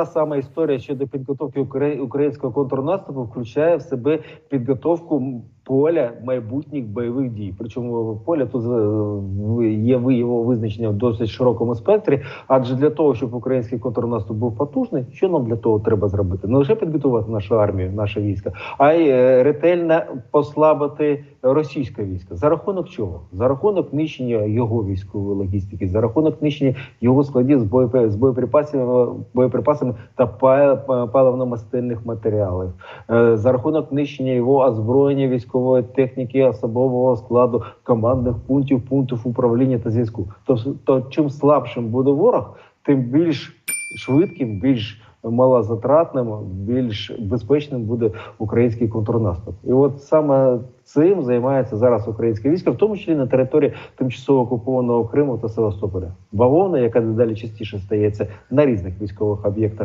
Та сама історія щодо підготовки укра- українського контрнаступу включає в себе підготовку поля майбутніх бойових дій. Причому поля тут е, є його визначення в досить широкому спектрі. Адже для того, щоб український контрнаступ був потужний, що нам для того треба зробити? Не лише підготувати нашу армію, наше військо, а й е, ретельно послабити російське військо. За рахунок чого? За рахунок нищення його військової логістики, за рахунок нищення його складів з боєпри- з боєприпасами, боєприпасами та па- па- паливно-мастильних матеріалів, Е, за рахунок нищення його озброєння, військової техніки, особового складу, командних пунктів, пунктів управління та зв'язку. Тобто, то чим слабшим буде ворог, тим більш швидким, більш малозатратним, більш безпечним буде український контрнаступ. І от саме цим займається зараз українське військо, в тому числі на території тимчасово окупованого Криму та Севастополя. Бавовна, яка дедалі частіше стається на різних військових об'єктах.